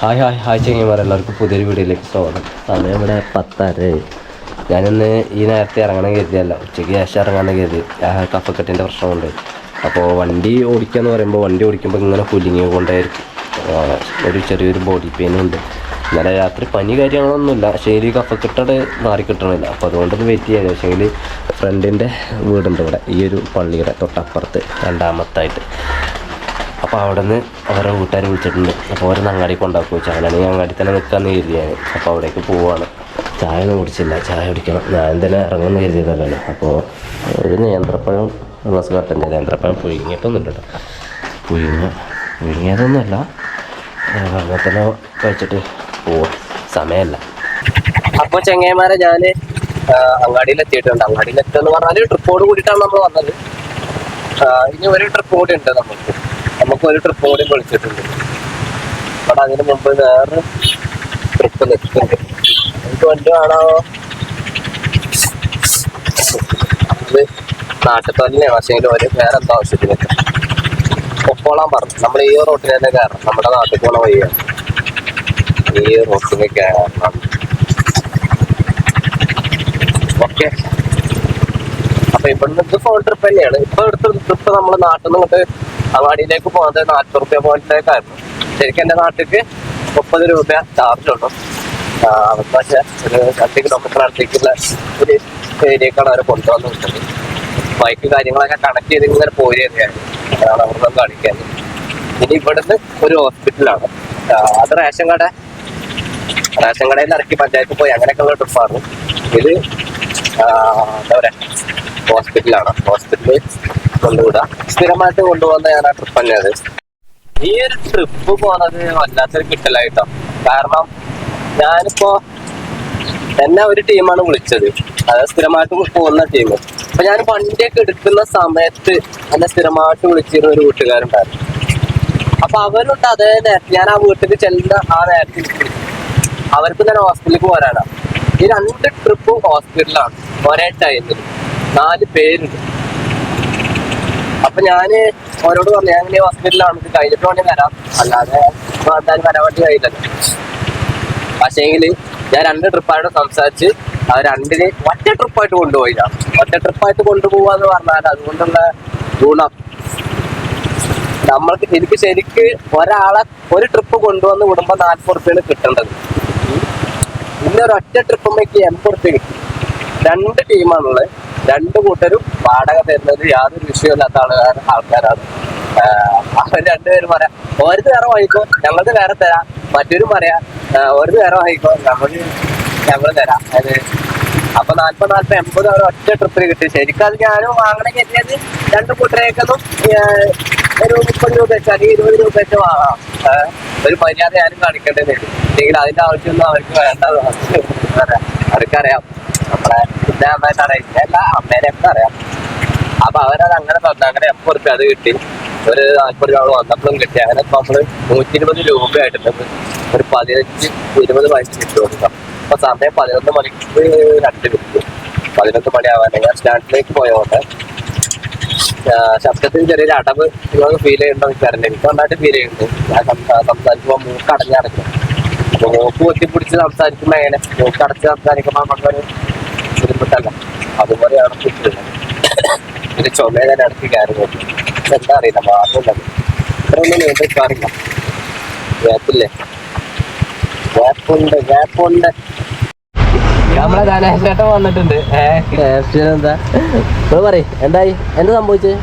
Hi hi hi ചെങ്ങന്മാർ എല്ലാവർക്കും പുതിയൊരു വീഡിയോയിലേക്ക് സ്വാഗതം. സമയം ഇവിടെ പത്തരയായി. ഞാനിന്ന് ഈ നേരത്തെ ഇറങ്ങണം കരുതിയല്ല ഉച്ചയ്ക്ക് ശേഷം ഇറങ്ങാൻ കരുതി. കഫക്കെട്ടിന്റെ പ്രശ്നമുണ്ട്. അപ്പോൾ വണ്ടി ഓടിക്കുക എന്ന് പറയുമ്പോൾ വണ്ടി ഓടിക്കുമ്പോൾ ഇങ്ങനെ കുലുങ്ങി കൊണ്ടായിരിക്കും ഒരു ചെറിയൊരു ബോഡി പെയിനും ഉണ്ട്. ഇന്നലെ രാത്രി പനി കാര്യങ്ങളൊന്നുമില്ല. ശരി കഫക്കെട്ടോടെ മാറി കിട്ടണില്ല അപ്പോൾ അതുകൊണ്ടൊന്ന് വെയിറ്റ് ചെയ്യാൻ പക്ഷേങ്കിൽ ഫ്രണ്ടിന്റെ വീടുണ്ട് ഇവിടെ. ഈ ഒരു പള്ളിയുടെ തൊട്ടപ്പുറത്ത് രണ്ടാമത്തായിട്ട്. അപ്പോൾ അവിടെ നിന്ന് അവരെ വീട്ടുകാർ വിളിച്ചിട്ടുണ്ട്. അപ്പോൾ അവരെ അങ്ങാടി കൊണ്ടാക്കും ചായ അങ്ങനെയാണെങ്കിൽ അങ്ങാടി തന്നെ നിൽക്കാമെന്ന് കരുതി ഞാൻ അപ്പോൾ അവിടേക്ക് പോവാണ്. ചായ ഒന്നും കുടിച്ചില്ല. ചായ കുടിക്കണം. ഞാൻ തന്നെ ഇറങ്ങുമെന്ന് കരുതിയതല്ലോ അപ്പോൾ ഒരു നേന്ത്രപ്പഴം ഗ്ലാസ് കട്ടൻ നേന്ത്രപ്പഴം പുഴുങ്ങിയിട്ടൊന്നുമില്ല കേട്ടോ. പുഴുങ്ങ പുഴുങ്ങിയതൊന്നുമല്ല. അങ്ങനെ തന്നെ കഴിച്ചിട്ട് പോവാം. സമയമല്ല. അപ്പോൾ ചെങ്ങൈമാരെ ഞാൻ അങ്ങാടിയിൽ എത്തിയിട്ടുണ്ട് അങ്ങാടിയിൽ എത്തുക പറഞ്ഞാൽ ട്രിപ്പോട് കൂടിയിട്ടാണ് നമ്മൾ വന്നത്. ഇനി ഒരു ട്രിപ്പ് കൂടി ഉണ്ട് നമുക്ക് നമുക്ക് ഒരു ട്രിപ്പ് കൂടി വിളിച്ചിട്ടുണ്ട്. അവിടെ അതിന് മുമ്പ് വേറെ ട്രിപ്പ് നിൽക്കുന്നുണ്ട് എനിക്ക് വണ്ടി വേണോ അത് നാട്ടിൽ തന്നെയാണ് പക്ഷേ ഒരു വേറെ എന്താ ആവശ്യത്തിന് പൊക്കോളാൻ പറഞ്ഞു. നമ്മൾ ഈ റോട്ടിൽ തന്നെ കയറണം. നമ്മുടെ നാട്ടിൽ പോണ വഴിയാണ്. ഈ റോട്ടിൽ കയറണം. ഓക്കെ. അപ്പൊ ഇവിടുന്ന് ഫോൺ ട്രിപ്പ് തന്നെയാണ്. ഇപ്പൊ എടുത്ത ട്രിപ്പ് നമ്മൾ നാട്ടിൽ നിന്ന് ഇങ്ങോട്ട് അങ്ങാടിയിലേക്ക് പോകുന്നത് നാൽപ്പത് റുപ്യ പോലത്തേക്കായിരുന്നു. ശരിക്കും എന്റെ നാട്ടിലേക്ക് മുപ്പത് രൂപ ചാർജ് ഉള്ളു പക്ഷേ ഒരു രണ്ട് കിലോമീറ്റർ അടുത്തേക്കുള്ള ഒരു ഏരിയക്കാണ് അവർ കൊണ്ടുവന്ന് വിട്ടത്. ബൈക്ക് കാര്യങ്ങളൊക്കെ കണക്ട് ചെയ്ത് ഇങ്ങനെ പോയിരുന്നു അതാണ് കാണിക്കാൻ ഇനി ഇവിടുന്ന് ഒരു ഹോസ്പിറ്റലാണ് അത് റേഷൻ കട. റേഷൻ കടയിൽ ഇറക്കി പോയി അങ്ങനെയൊക്കെയുള്ള ട്രിപ്പാണ് ഇത് എന്താ ഹോസ്പിറ്റലാണ്. ഹോസ്പിറ്റലിൽ കൊണ്ടുവിടുക സ്ഥിരമായിട്ട് കൊണ്ടുപോകുന്ന ഞാൻ ആ ട്രിപ്പ് തന്നെയാണ്. ഈ ഒരു ട്രിപ്പ് പോണത് വല്ലാത്തൊരു കിട്ടലായിട്ടോ. കാരണം ഞാനിപ്പോ എന്നെ ഒരു ടീമാണ് വിളിച്ചത്. അത് സ്ഥിരമായിട്ട് പോകുന്ന ടീം. അപ്പൊ ഞാൻ വണ്ടിയൊക്കെ എടുക്കുന്ന സമയത്ത് എന്നെ സ്ഥിരമായിട്ട് വിളിച്ചിരുന്ന ഒരു വീട്ടുകാരുണ്ടായിരുന്നു. അപ്പൊ അവരുണ്ട് അതേ നേരത്തെ ഞാൻ ആ വീട്ടിൽ ചെല്ലുന്ന ആ നേരത്തെ അവർക്ക് തന്നെ ഹോസ്പിറ്റലിൽ പോരാനാണ്. ഈ രണ്ട് ട്രിപ്പും ഹോസ്പിറ്റലാണ് ഒരേ ടൈമിൽ നാല് പേരുണ്ട്. അപ്പൊ ഞാൻ അവരോട് പറഞ്ഞു ഞാൻ ഇങ്ങനെ ഹോസ്പിറ്റലിലാണ് കഴിഞ്ഞിട്ട് വേണ്ടി വരാം. അല്ലാതെ എന്തായാലും വരാൻ വേണ്ടി കഴിയില്ലല്ലോ പക്ഷേങ്കിൽ ഞാൻ രണ്ട് ട്രിപ്പായിട്ട് സംസാരിച്ച് ആ രണ്ടിന് ഒറ്റ ട്രിപ്പായിട്ട് കൊണ്ടുപോയില്ല ഒറ്റ ട്രിപ്പായിട്ട് കൊണ്ടുപോവാന്ന് പറഞ്ഞാൽ അതുകൊണ്ടുള്ള ഗുണം. നമ്മൾക്ക് എനിക്ക് ശരിക്ക് ഒരാളെ ഒരു ട്രിപ്പ് കൊണ്ടുവന്ന് വിടുമ്പോ നാൽപ്പത് റുപ്യാണ് കിട്ടേണ്ടത്. ഇന്ന് ഒരൊറ്റ ട്രിപ്പുമ്പോഴേക്ക് എൺപത് റുപ്യ കിട്ടി. രണ്ട് ടീമാണുള്ളത്. രണ്ട് കൂട്ടരും വാടക തരുന്നത് യാതൊരു വിഷയമില്ലാത്ത ആളുകാർ ആൾക്കാരാണ്. അവർ രണ്ടുപേരും പറയാം ഓരത് വേറെ വാങ്ങിക്കോ ഞങ്ങൾക്ക് വേറെ തരാം. മറ്റൊരും പറയാം ഓരത് വേറെ വാങ്ങിക്കോ നമ്മൾ ഞങ്ങൾ തരാം. അത് അപ്പൊ നാല്പത് നാല്പത് എൺപത് അവർ ഒറ്റ ട്രിപ്പിന് കിട്ടി. ശരിക്കും അത് ഞാനും വാങ്ങണ കരുതിയത് രണ്ട് കൂട്ടരേക്കൊന്നും ഒരു മുപ്പത് രൂപ വെച്ച് അല്ലെങ്കിൽ ഇരുപത് രൂപ വെച്ച് വാങ്ങാം. ഒരു മര്യാദ ഞാനും കാണിക്കേണ്ടത് അല്ലെങ്കിൽ അതിന്റെ ആവശ്യമൊന്നും അവർക്ക് വേണ്ടത് അവർക്കറിയാം. അപ്പൊ അവരത് അങ്ങനെ തന്നെ അങ്ങനെ എപ്പോ റുപ്യ അത് കിട്ടി. ഒരു നാൽപ്പത് രൂപ വന്നപ്പോഴും കിട്ടി. അങ്ങനെ നമ്മൾ നൂറ്റി ഇരുപത് രൂപയായിട്ടുണ്ട് ഒരു പതിനഞ്ച് ഇരുപത് വയസ്സ് കിട്ടി കൊടുക്കാം അപ്പൊ സമയം പതിനൊന്ന് മണിക്ക് രണ്ട് കിട്ടി. പതിനൊന്ന് മണി ആവാനായി ഞാൻ സ്റ്റാൻഡിലേക്ക് പോയതുകൊണ്ട് ശബ്ദത്തിന് ചെറിയൊരു അടവ് നിങ്ങൾക്ക് ഫീൽ ചെയ്യണ്ടോ എനിക്ക് അറിയില്ല എനിക്ക് നന്നായിട്ട് ഫീൽ ചെയ്യുന്നുണ്ട്. ഞാൻ സംസാ- സംസാരിക്കുമ്പോൾ മൂക്ക് അടഞ്ഞടക്കും അപ്പൊ മൂക്ക് പൊത്തിപ്പിടിച്ച് സംസാരിക്കുമ്പോ എങ്ങനെ മൂക്ക് അടച്ച് സംസാരിക്കുമ്പോൾ നമുക്കൊരു ബുദ്ധിമുട്ടല്ല അതുപോലെയാണ് കിട്ടുന്നത് പിന്നെ ചുമ ഇടയ്ക്ക് കയറി നോക്കും. എന്താ അറിയില്ല മാറുന്നത് ഇത്രയൊന്നും നിയന്ത്രിക്കാറില്ല വേപ്പില്ലേ വേപ്പുണ്ട് വേപ്പുണ്ട് നമ്മളെ ധനേശേട്ടൻ വന്നിട്ടുണ്ട്. എന്താ? നിങ്ങൾ പറയും എന്തായി? എന്താ സംഭവിച്ചത്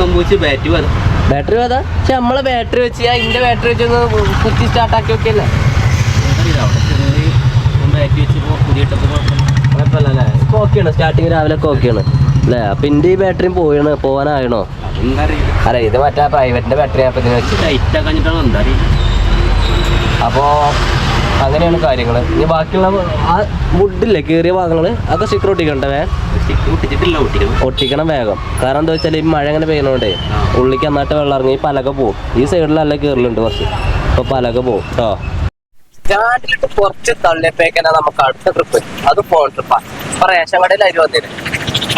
സംഭവിച്ച്? ബാറ്ററി വന്നു. ബാറ്ററി വേതാ പക്ഷെ നമ്മളെ ബാറ്ററി വെച്ച് ഞാൻ ഇന്റെ ബാറ്ററി വെച്ച് ഒന്ന് കുത്തി സ്റ്റാർട്ട് ആക്കി നോക്കിയല്ലേ ബാറ്ററി വെച്ചപ്പോ പുതിയ കുഴപ്പമില്ല അല്ലേ ഇപ്പൊ ഓക്കെയാണ് സ്റ്റാർട്ടിങ് രാവിലെ ഒക്കെ ഓക്കെയാണ് അല്ലേ? അപ്പൊ ഇന്റെ ഈ ബാറ്ററിയും പോയാണ് പോവാനായണോ? എന്താ അല്ല ഇത് മറ്റേ പ്രൈവറ്റിന്റെ ബാറ്ററി അപ്പൊ ഇതിന് വെച്ച് ലൈറ്റ് എന്താ അങ്ങനെയാണ് കാര്യങ്ങൾ ഇനി ബാക്കിയുള്ള ആ വുഡില്ലേ കീറിയ ഭാഗങ്ങൾ അതൊക്കെ സ്റ്റിക്കർ ഒട്ടിക്കണ്ടേ വേ? ഒട്ടിക്കണം വേഗം. കാരണം എന്താ വെച്ചാൽ ഈ മഴ അങ്ങനെ പെയ്യണോണ്ടേ ഉള്ളിക്ക് നന്നായിട്ട് വെള്ളം ഇറങ്ങി പലക പോവും. ഈ സൈഡിലല്ല കേറലുണ്ട് കീറലുണ്ട് കുറച്ച്. അപ്പൊ പലക പോവും കേട്ടോ സ്റ്റാൻഡിലിട്ട് കുറച്ച് തള്ളിയപ്പോഴേക്കാണ് നമുക്ക് അടുത്ത ട്രിപ്പ് അത് ഫോൺ ട്രിപ്പാണ് അപ്പൊ റേഷൻ കടയിൽ അരി വന്നിന്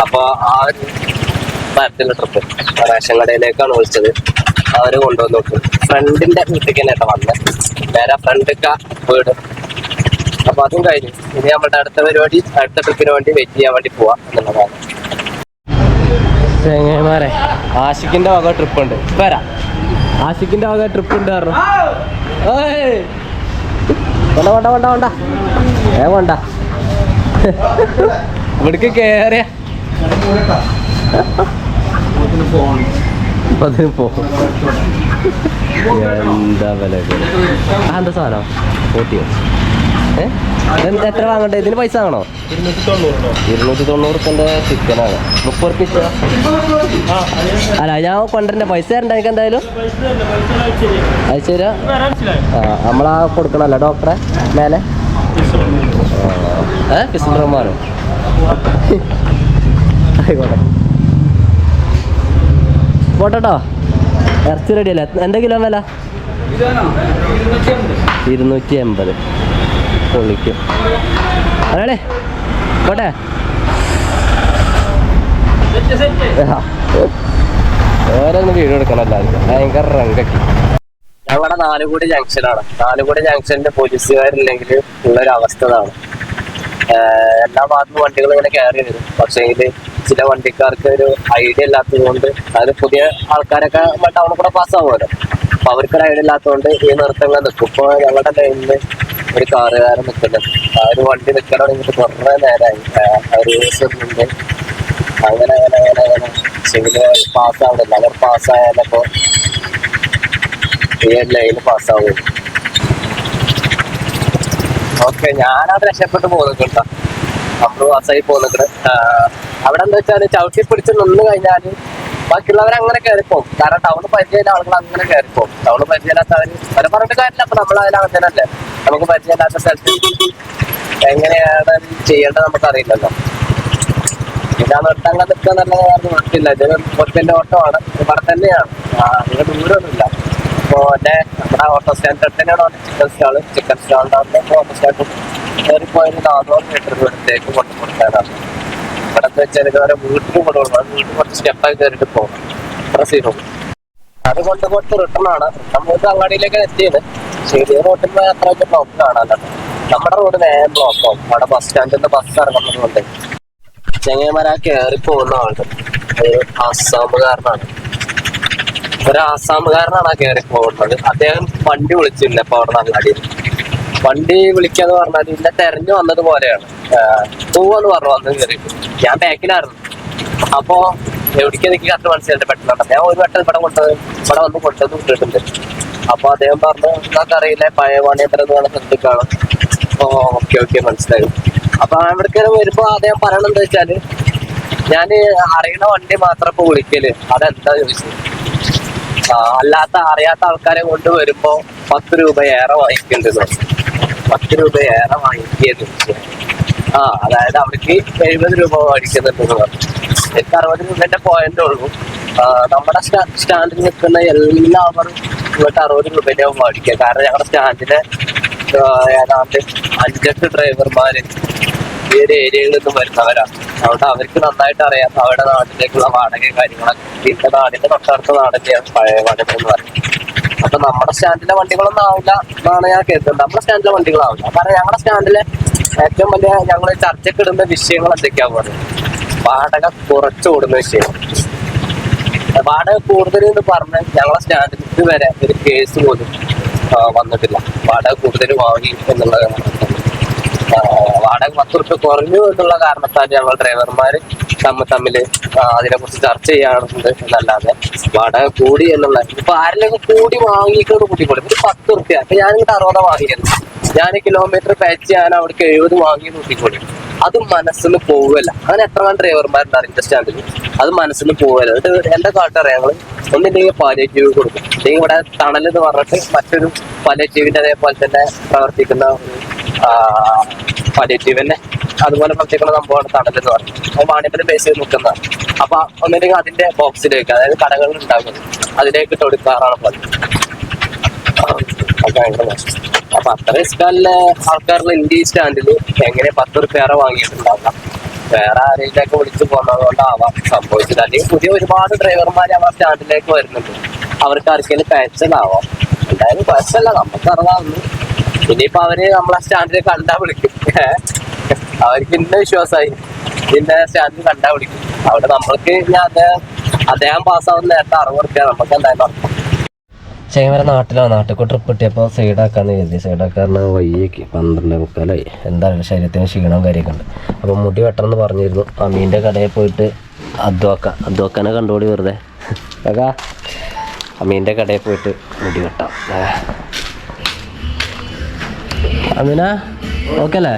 അപ്പൊ ആ ഒരു മരത്തിലെ ട്രിപ്പ് റേഷൻ കടയിലേക്കാണ് വിളിച്ചത്. അവർ കൊണ്ടുവന്നു ഫ്രണ്ടിന്റെ വീട്ടിലേക്ക് തന്നെ വന്നത് നേരെ ഫ്രണ്ടിക്ക വീട്. അപ്പൊ അതും കഴിഞ്ഞു. ഇനി നമ്മുടെ അടുത്ത പരിപാടി അടുത്ത ട്രിപ്പിന് വേണ്ടി വെയിറ്റ് ചെയ്യാൻ വേണ്ടി പോവാ എന്നുള്ളതാണ്. ചെങ്ങന്മാരെ ആഷിക്കിന്റെ വക ട്രിപ്പ് ഉണ്ട്. വരാ. ആഷിക്കിന്റെ വക ട്രിപ്പ് ഉണ്ട് പറഞ്ഞു. വേണ്ട വേണ്ട വേണ്ട വേണ്ട. ഏ വേണ്ട. ഇവിടേക്ക് കേറിയ. എന്താ വില എന്താ സാധനം? ഫോർട്ടി എത്ര വാങ്ങണ്ടേ? ഇതിന് പൈസ വാങ്ങണോ? ഇരുന്നൂറ്റി തൊണ്ണൂറ് റുപ്യന്റെ ചിക്കനാണ്. മുപ്പത് റുപ്യ. അല്ല ഞാൻ കൊണ്ടുവരണ്ട. പൈസ തരണ്ട. എനിക്ക് എന്തായാലും? അയച്ചു തരാ ആ നമ്മളാ കൊടുക്കണല്ലോ. ഡോക്ടറെ മേലെ. ഏ? ഫിസിൽ റഹ്മാനോ ആയിക്കോട്ടെ. പോട്ടോ ഇറച്ചി റെഡി അല്ലേ? എന്താ കിലോ വില? ഇരുന്നൂറ്റി എൺപത് പൊളിക്കും. അതെ പോട്ടെ. ഓരോന്ന് വീഡിയോ എടുക്കണം എല്ലാവർക്കും ഭയങ്കര റങ്കക്കി ഞങ്ങളുടെ നാലുകൂടി ജംഗ്ഷനാണ് നാലുകൂടി ജംഗ്ഷനിൽ പോലീസുകാരില്ലെങ്കിൽ ഉള്ള ഒരു അവസ്ഥ ഇതാണ്. എല്ലാ ഭാഗത്തും വണ്ടികൾ ഇങ്ങനെ കയറി വരും. പക്ഷേങ്കിൽ ചില വണ്ടിക്കാർക്ക് ഒരു ഐഡിയ ഇല്ലാത്തത് കൊണ്ട് അതായത് പുതിയ ആൾക്കാരൊക്കെ ടൗണിൽ കൂടെ പാസ്സാവുമല്ലോ അപ്പൊ അവർക്കൊരു ഐഡിയ ഇല്ലാത്തതുകൊണ്ട് ഈ നിർത്തങ്ങൾ നിൽക്കും. ഇപ്പോൾ ഞങ്ങളുടെ ലൈനിൽ ഒരു കാറുകാരൻ നിൽക്കുന്നത് ആ ഒരു വണ്ടി നിൽക്കാൻ തുടങ്ങിയിട്ട് കുറേ നേരമായി ഒരു ഉണ്ട് അങ്ങനെ അങ്ങനെ അങ്ങനെ അങ്ങനെ. സിവിൽ പാസ്സാവുന്നില്ല അങ്ങനെ പാസ്സായാലപ്പോൾ ഈ ലൈന് പാസ്സാവും ഓക്കെ ഞാനത് രക്ഷപ്പെട്ട് പോകുന്നുണ്ട് നമ്മൾ പാസ്സായി പോകുന്നുണ്ട് അവിടെ എന്താ വെച്ചാൽ ചവിട്ടി പിടിച്ച് നിന്ന് കഴിഞ്ഞാൽ ബാക്കിയുള്ളവർ അങ്ങനെ കയറിപ്പോകും കാരണം ടൗൺ പരിചയമില്ല ആളുകൾ അങ്ങനെ കയറിപ്പോകും ടൗൺ പരിചയമില്ലാത്തവർ അവരെ പറഞ്ഞിട്ട് കാര്യമില്ല. അപ്പൊ നമ്മൾ അങ്ങനല്ലേ. നമുക്ക് പരിചയമില്ലാത്ത സ്ഥലത്ത് എങ്ങനെയാണ് ചെയ്യേണ്ടത് നമുക്ക് അറിയില്ലല്ലോ. ഇതാണ് ഒട്ടങ്ങനെ നിൽക്കുക എന്നുള്ള കാരണം നിർത്തില്ല ഇത് ഒറ്റന്റെ ഓട്ടമാണ് ഇവിടെ തന്നെയാണ്. അങ്ങനെ ദൂരമൊന്നുമില്ല. അപ്പോൾ എന്റെ നമ്മുടെ ഓട്ടോ സ്റ്റാൻഡ് തന്നെയാണ് ചിക്കൻ സ്റ്റാൾ ചിക്കൻ സ്റ്റാളിന്റെ അവിടെ ഓട്ടോ സ്റ്റാൻഡ് കയറിപ്പോയതിന് നാനൂറ് മീറ്റർ ദൂരത്തേക്ക് കൊണ്ടു കൊടുക്കാനാണ്. ഇവിടെ എന്ന് വെച്ചാൽ ഇതുവരെ വീട്ടിൽ കൊണ്ടുപോകണം വീട്ടിൽ കുറച്ച് സ്റ്റെപ്പായി കയറിയിട്ട് പോകണം. അത്ര അത് കൊണ്ട് കൊടുത്ത് റിട്ടേൺ ആണ്. നമുക്ക് അങ്ങാടിയിലേക്ക് എത്തിയത്. റോട്ടിൽ ബ്ലോക്ക് കാണാനാണ് നമ്മുടെ റോഡ് നേരെ ബ്ലോക്ക് ആവും. അവിടെ ബസ് സ്റ്റാൻഡിൽ ബസ് ഇറങ്ങുന്നത് കൊണ്ട് കയറി പോകുന്ന ആളുണ്ട് ഒരു ആസാമുകാരനാണ്. ഒരു ആസാമുകാരനാണ് ആ കയറി പോകുന്നത്. അദ്ദേഹം വണ്ടി വിളിച്ചില്ല ഇപ്പൊ അവിടെ അങ്ങാടിയിൽ. വണ്ടി വിളിക്കാന്ന് പറഞ്ഞാൽ ഇന്നെ തെരഞ്ഞു വന്നത് പോലെയാണ്. പോവാന്ന് പറഞ്ഞു വന്നു കയറി ഞാൻ ബാക്കിലായിരുന്നു. അപ്പോ എവിടേക്ക് എനിക്ക് കറക്റ്റ് മനസ്സിലായിട്ട് പെട്ടെന്ന് ഞാൻ ഒരു വട്ടം ഇവിടെ കൊണ്ടത് ഇവിടെ വന്ന് കൊണ്ടുവന്ന് വിട്ടിട്ടുണ്ട്. അപ്പൊ അദ്ദേഹം പറഞ്ഞു നിങ്ങൾക്ക് അറിയില്ല പഴയ വാണിയന്തരം എന്ന് പറഞ്ഞ സ്ഥലത്തേക്കാണ് ഓ ഓക്കെ ഓക്കെ മനസ്സിലായി. അപ്പൊ ഇവിടേക്ക് വരുമ്പോ അദ്ദേഹം പറയണത് എന്താ വെച്ചാൽ ഞാൻ അറിയണ വണ്ടി മാത്രം ഇപ്പൊ വിളിക്കൽ. അതെന്താ ചോദിച്ചു അല്ലാത്ത അറിയാത്ത ആൾക്കാരെ കൊണ്ട് വരുമ്പോ പത്ത് രൂപ ഏറെ വാങ്ങിക്കേണ്ടത് പത്ത് രൂപ ഏറെ ചോദിച്ചു ആ അതായത് അവർക്ക് എഴുപത് രൂപ മേടിക്കുന്നുണ്ടെന്ന് പറഞ്ഞു. എനിക്ക് അറുപത് രൂപന്റെ പോയിന്റ് ഉള്ളൂ. നമ്മുടെ സ്റ്റാ- സ്റ്റാൻഡിൽ നിൽക്കുന്ന എല്ലാവരും ഇങ്ങോട്ട് അറുപത് രൂപന്റെ മേടിക്കുക. കാരണം ഞങ്ങളുടെ സ്റ്റാൻഡിലെ ഏതാണ്ട് അഞ്ചെട്ട് ഡ്രൈവർമാര് ഈ ഒരു ഏരിയയിൽ നിന്നും വരുന്നവരാണ്. അതുകൊണ്ട് അവർക്ക് നന്നായിട്ട് അറിയാം. അവരുടെ നാട്ടിലേക്കുള്ള വാടക കാര്യങ്ങളൊക്കെ. പിന്നെ നാടിന്റെ തൊട്ടടുത്ത നാടിന്റെയാണ് പഴയ വാടക എന്ന് പറയുന്നത്. അപ്പൊ നമ്മുടെ സ്റ്റാൻഡിലെ വണ്ടികളൊന്നും ആവില്ല എന്നാണ് ഞാൻ കേൾക്കുന്നത് നമ്മുടെ സ്റ്റാൻഡിലെ വണ്ടികളാവില്ല. കാരണം ഞങ്ങളുടെ സ്റ്റാൻഡിലെ ഏറ്റവും വലിയ ഞങ്ങൾ ചർച്ചയ്ക്ക് ഇടുന്ന വിഷയങ്ങൾ എന്തൊക്കെയാ പറയുന്നത് വാടക കുറച്ച് ഓടുന്ന വിഷയം വാടക കൂടുതൽ എന്ന് പറഞ്ഞ് ഞങ്ങളെ സ്റ്റാൻഡിൽ വരെ ഒരു കേസ് പോലും വന്നിട്ടില്ല വാടക കൂടുതൽ വാങ്ങി എന്നുള്ള കാരണത്താൽ. ആ, വാടക പത്ത് റുപ്യ കുറഞ്ഞു എന്നുള്ള കാരണത്താൽ ഞങ്ങൾ ഡ്രൈവർമാർ തമ്മിൽ തമ്മിൽ അതിനെ കുറിച്ച് ചർച്ച ചെയ്യാറുണ്ട് എന്നല്ലാതെ വാടക കൂടി എന്നുള്ള ഇപ്പൊ ആരിലൊക്കെ കൂടി വാങ്ങിക്കൊണ്ട് കൂട്ടിക്കോളും ഒരു പത്ത് റുപ്യ അപ്പൊ ഞാനിങ്ങോട്ട് അറുപത് വാങ്ങിയത്. ഞാൻ കിലോമീറ്റർ പാച്ച് ചെയ്യാൻ അവിടേക്ക് എഴുപത് വാങ്ങി കൂട്ടിക്കോളും അത് മനസ്സിന് പോവല്ല. അങ്ങനെ എത്ര ഡ്രൈവർമാരുണ്ട് അറിഞ്ഞ സ്റ്റാൻഡിൽ. അത് മനസ്സിന് പോവല്ല. എന്നിട്ട് എന്റെ കാട്ടറിയാം ഞങ്ങൾ ഒന്നില്ലെങ്കിൽ പാലിയേറ്റീവ് കൊടുക്കും. ഇവിടെ തണൽ എന്ന് പറഞ്ഞിട്ട് മറ്റൊരു പാലിയേറ്റീവിന്റെ അതേപോലെ തന്നെ പ്രവർത്തിക്കുന്ന പാലിയേറ്റീവിന്റെ അതുപോലെ പ്രത്യേകമുള്ള സംഭവമാണ് തണൽ എന്ന് പറയുന്നത് അത് വാണിയപ്പനെ ബേസ് ചെയ്ത് നിൽക്കുന്നതാണ് അപ്പൊ ഒന്നില്ലെങ്കിൽ അതിന്റെ ബോക്സിലേക്ക് അതായത് കടകളിൽ ഉണ്ടാകുന്നത് അതിലേക്ക് തൊടുക്കാറാണ് പതിവ്. അപ്പൊ അത്രയും ഇഷ്ടമല്ല ആൾക്കാരുടെ ഇന്ത്യ സ്റ്റാൻഡിൽ എങ്ങനെ പത്ത് റുപ്യേറെ വാങ്ങിയിട്ടുണ്ടാകാം വേറെ ആരെങ്കിലൊക്കെ വിളിച്ചു പോകുന്നതുകൊണ്ടാവാം സംഭവിച്ചത്. അല്ലെങ്കിൽ പുതിയ ഒരുപാട് ഡ്രൈവർമാർ ആ സ്റ്റാൻഡിലേക്ക് വരുന്നുണ്ട്. അവർക്ക് ആർക്കെങ്കിലും പാച്ചലാവാം എന്തായാലും കുഴപ്പമില്ല. നമുക്ക് ഇറങ്ങാവുന്നു ഇനിയിപ്പോ അവർ നമ്മളെ സ്റ്റാൻഡിൽ കണ്ടാ വിളിക്കും? അവർക്ക് ഇന്ന വിശ്വാസമായി ഇന്ന സ്റ്റാൻഡിൽ കണ്ടാ വിളിക്കും. അവിടെ നമ്മൾക്ക് ഞാൻ അദ്ദേഹം അദ്ദേഹം പാസ്സാവുന്ന നേരത്തെ അറിവ് കൊടുക്കുക. നമുക്ക് എന്തായാലും നടക്കും ചേമര നാട്ടിലാണ് നാട്ടിൽ ട്രിപ്പ് കിട്ടിയപ്പോൾ സൈഡാക്കാന്ന് കരുതി. സൈഡാക്കാറിന് വയ്യേക്ക്. പന്ത്രണ്ട് മുക്കാലായി. എന്തായാലും ശരീരത്തിന് ക്ഷീണവും കാര്യമൊക്കെ ഉണ്ട്. അപ്പോൾ മുടി വെട്ടണം എന്ന് പറഞ്ഞിരുന്നു. അമീന്റെ കടയിൽ പോയിട്ട് അദ്വാക്ക. അദ്വാക്കനെ കണ്ടുപിടി വെറുതെ. അമീന്റെ കടയിൽ പോയിട്ട് മുടി വെട്ടാം. അമീന ഓക്കെ അല്ലേ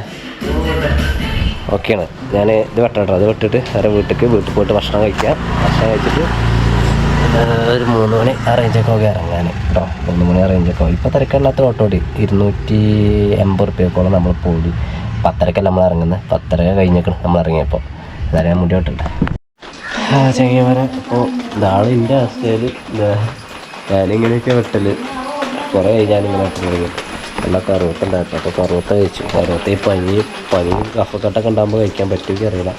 ഓക്കെയാണ്. ഞാൻ ഇത് വെട്ടട്ടോ അത് വെട്ടിട്ട് വേറെ വീട്ടിലേക്ക് വീട്ടിൽ പോയിട്ട് ഭക്ഷണം കഴിക്കാം. ഭക്ഷണം കഴിച്ചിട്ട് ഒരു മൂന്ന് മണി ആ റേഞ്ചൊക്കെ ഒക്കെ ഇറങ്ങാൻ. കേട്ടോ. മൂന്ന് മണി ആ റേഞ്ചൊക്കെ ഇപ്പോൾ തിരക്കില്ലാത്ത ഓട്ടോടി. ഇരുന്നൂറ്റി എൺപത് റുപ്യക്കോളം നമ്മൾ പോയി. പത്തരക്കല്ല നമ്മൾ ഇറങ്ങുന്നത് പത്തര കഴിഞ്ഞേക്കണം നമ്മൾ ഇറങ്ങിയപ്പോൾ അതായത് ഞാൻ മുടി വെട്ടണ്ട? ചെങ്ങന്മാരെ അപ്പോൾ ഇതാണ് എന്റെ അവസ്ഥയിൽ ഞാനിങ്ങനെയൊക്കെ വെട്ടൽ. കുറേ കഴിഞ്ഞാലിങ്ങനെ വെട്ടുന്നത് എല്ലാ കറുവത്തുണ്ടായിരുന്നു അപ്പോൾ കറുവത്ത കഴിച്ചു. കറുവത്ത ഈ പനി പനി കഫക്കെട്ടൊക്കെ ഉണ്ടാകുമ്പോൾ കഴിക്കാൻ പറ്റുമെങ്കിൽ അറിയില്ല.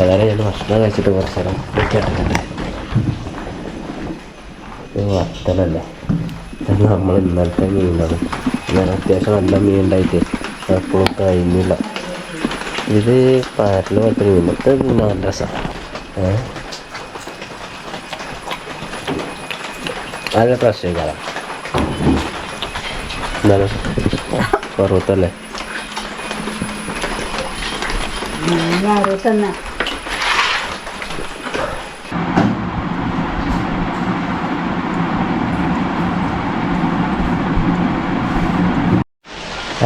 അതായത് ഞാൻ ഭക്ഷണം കഴിച്ചിട്ട് കുറച്ച് നേരം കേട്ടിട്ടുണ്ട് ഇത് വത്തലല്ലേ? നമ്മൾ ഇന്നലത്തെ മീനാണ്. ഞാൻ അത്യാവശ്യം നല്ല മീൻ ഉണ്ടായിട്ട് എപ്പോഴും കഴിഞ്ഞില്ല. ഇത് പാരൽ പോലത്തെ മീൻ. ഇത് നല്ല രസമാണ് ഏഹ് നല്ല പ്രശ്നം കഴിക്കാം എന്താണ് പർവത്തല്ലേ തന്നെ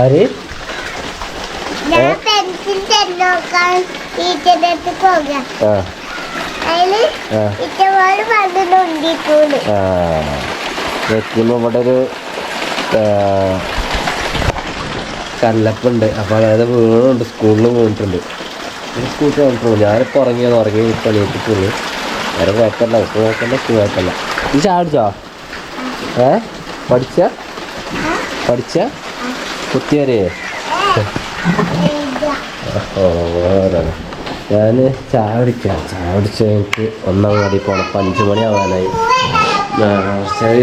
ആര്? ഞാൻ പെൻസിൽ തെന്നോക്കാൻ ടീച്ചറിന്റെ അടുത്ത് പോകാം. ആ. അതിൽ ആ. ഇറ്റപോലെ പറഞ്ഞുകൊണ്ടിരിക്കൂൽ ആ. എത്തുമ്പോൾ ഇവിടെ ഒരു കല്ലപ്പുണ്ട്. അപ്പോൾ അതായത് വീണുണ്ട്. സ്കൂളിൽ വീണിട്ടുണ്ട്. സ്കൂളിൽ വീണിട്ടുള്ളൂ ഞാനിപ്പോൾ ഉറങ്ങിയത്. ഉറങ്ങി ഇപ്പോൾ എണീറ്റിട്ടുള്ളൂ വേറെ കുഴപ്പമില്ല. ഉപ്പ് കുഴപ്പമില്ല ഇപ്പോൾ കുഴപ്പമില്ല നീ ചാടിച്ചോ ഏ? പഠിച്ച? പഠിച്ച? കുത്തിയരേ ഞാൻ ചായ കുടിക്കാം. ചായ കുടിച്ച് എനിക്ക് ഒന്നാം മതി പോണം. അപ്പം അഞ്ച് മണി ആവാനായി.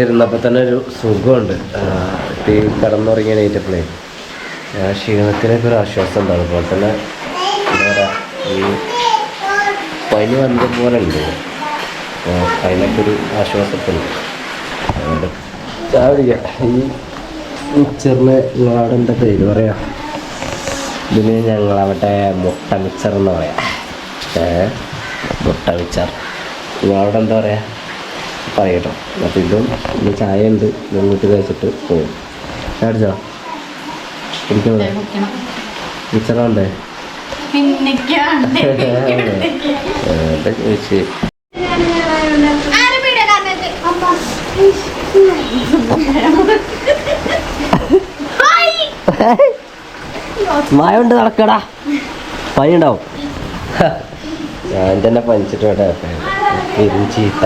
ഇരുന്നപ്പോൾ തന്നെ ഒരു സുഖമുണ്ട്. ടീ കിടന്നുറങ്ങി എണീറ്റപ്പോഴേ ക്ഷീണത്തിനൊക്കെ ഒരു ആശ്വാസം ഉണ്ട് അതുപോലെ തന്നെ എന്താ പറയുക ഈ പനി വന്നത് പോലെ ഉണ്ട് അതിനൊക്കെ ഒരു ആശ്വാസത്തിനുണ്ട്. ഈ മിച്ചറിന് നിങ്ങളവിടെ എന്താ പേര് പറയാം? ഇതിന് ഞങ്ങളവിടെ മുട്ട മിച്ചർ എന്ന് പറയാം. ഏ മുട്ട മിച്ചർ. നിങ്ങളവിടെ എന്താ പറയാ? പറയട്ടോ അപ്പോൾ ഇതും ഇത് ചായ ഉണ്ട് കൂട്ടി കഴിച്ചിട്ട് പോകും. അടിച്ചോ കുടിക്കണേ മിച്ചറുണ്ടേ? ചോദിച്ച് മഴ ഉണ്ട് നടക്കടാ. പനി ഉണ്ടാവും ഞാൻ തന്നെ പനിച്ചിട്ട് വേണ്ട ചീത്ത.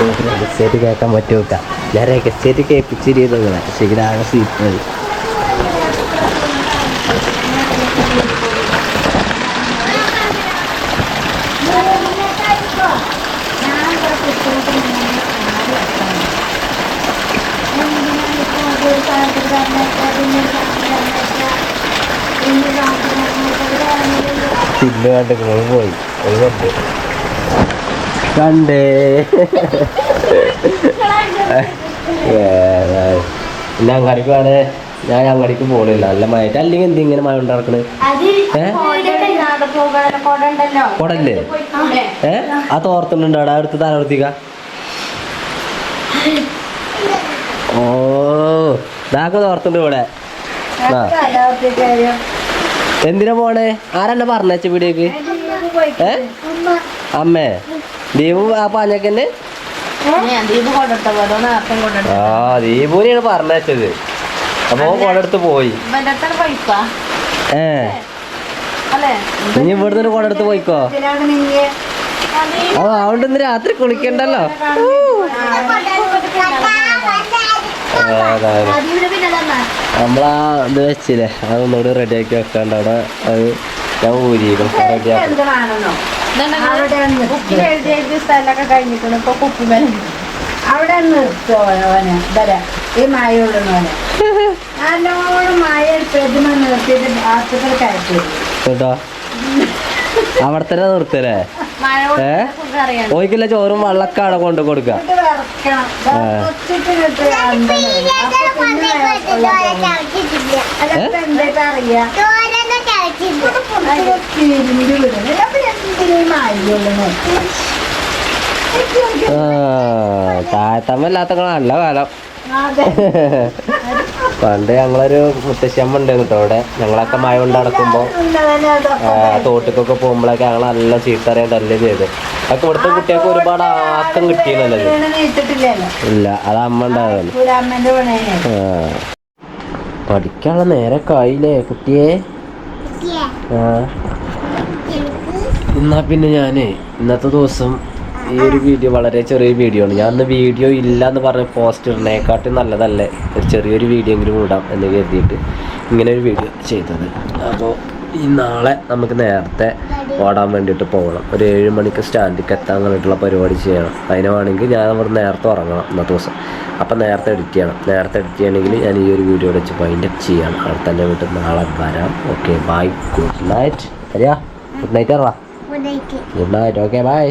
രഹസ്യമായിട്ട് കേൾക്കാൻ പറ്റൂട്ട ഞാൻ രഹസ്യമായിട്ട് കേൾപ്പിച്ചിരുന്നു ശരി ആകെ സീറ്റ് പിന്നെ കണ്ടു പോയി. ഒരു കണ്ട്. കണ്ടേ. പിന്നെ അങ്ങാടിക്ക് വേണേ ഞാൻ അങ്ങാടിക്ക് പോണില്ല. നല്ല മഴ. അല്ലെങ്കിൽ എന്ത് ഇങ്ങനെ മഴ ഉണ്ടാക്കണ് കൊടല്ലേ ഏ? ആ തോർത്തുണ്ടോ അവിടെ. അടുത്ത് തലവർത്തിക്ക ഓ ഇതാക്ക തോർത്തുണ്ട് ഇവിടെ. എന്തിനാ പോണേ? ആരെന്നെ പറഞ്ഞേച്ച വീഡിയോക്ക്? ഏ? അമ്മേ. ദീപു ആ പാഞ്ഞക്കന്നെ ആ ദീപുനെയാണ് പറഞ്ഞത് അപ്പൊ കൊടടുത്ത് പോയി. ഏ. ഇനി ഇവിടുന്ന് കൊടടുത്ത് പോയിക്കോ? അതുകൊണ്ട് ഇന്ന് രാത്രി കുളിക്കണ്ടല്ലോ. നമ്മളാ ഇത് വെച്ചില്ലേ? അതൊന്നുകൂടി റെഡി റെഡിയാക്കി വെക്കാണ്ട് അവിടെ അത് സ്ഥലമൊക്കെ കഴിഞ്ഞിട്ടുണ്ട്. ഇപ്പൊ കുപ്പി അവിടെ ഈ നല്ലോണം മായ നിർത്തിയിട്ട് ആശുപത്രി കയറ്റി അവിടെ തന്നെ ഓയ്ക്കില്ല ചോറും വെള്ളമൊക്കെ അവിടെ കൊണ്ട് കൊടുക്കുക എന്താ അറിയാ. തോരനെ കഴിച്ചില്ല തിരിഞ്ഞു വിടുന്നു അപ്പൊ എന്തിനീ മായുള്ളൂ താഴത്തമ്മല്ലാത്ത നല്ല കാലം. പണ്ട് ഞങ്ങളൊരു മുത്തശ്ശമ്മ ഉണ്ടായിരുന്നു കേട്ടോ അവിടെ. ഞങ്ങളൊക്കെ മഴ കൊണ്ട് നടക്കുമ്പോ തോട്ടിക്കൊക്കെ പോകുമ്പോഴൊക്കെ ഞങ്ങൾ നല്ല ചീത്തറിയാൻ തല്ലേ ചെയ്ത്. അതൊക്കെ ഇവിടുത്തെ കുട്ടികൾക്ക് ഒരുപാട് ആക്കം കിട്ടിയെന്നല്ലേ ഇല്ല അത് അമ്മ പണയെ പഠിക്കാനുള്ള നേരൊക്കെ ആയില്ലേ കുട്ടിയെ? എന്നാ പിന്നെ ഞാനേ ഇന്നത്തെ ദിവസം ഈ ഒരു വീഡിയോ വളരെ ചെറിയ വീഡിയോ ആണ്. ഞാൻ അന്ന് വീഡിയോ ഇല്ല എന്ന് പറഞ്ഞ പോസ്റ്റ് ഇടുന്നേക്കാട്ടും നല്ലതല്ലേ? ഒരു ചെറിയൊരു വീഡിയോ എങ്കിലും ഇടാം എന്ന് കരുതിയിട്ട് ഇങ്ങനെ ഒരു വീഡിയോ ചെയ്തത്. അപ്പോൾ ഈ നാളെ നമുക്ക് നേരത്തെ ഓടാൻ വേണ്ടിയിട്ട് പോകണം. ഒരു ഏഴ് മണിക്ക് സ്റ്റാൻഡിലേക്ക് എത്താൻ വേണ്ടിയിട്ടുള്ള പരിപാടി ചെയ്യണം. അതിന് വേണമെങ്കിൽ ഞാൻ അവിടെ നേരത്തെ ഉറങ്ങണം ഇന്നത്തെ ദിവസം. അപ്പം നേരത്തെ എഡിറ്റ് ചെയ്യണം. നേരത്തെ എഡിറ്റ് ചെയ്യണമെങ്കിൽ ഞാൻ ഈ ഒരു വീഡിയോ വെച്ച് പോയിന്റ് അപ്പ് ചെയ്യണം. അവിടെ തന്നെ വീട്ടിൽ നാളെ വരാം. ഓക്കെ ബൈ ഗുഡ് നൈറ്റ് അറിയാ ഗുഡ് നൈറ്റ് അറാ ഗുഡ് നൈറ്റ് ഓക്കെ ബൈ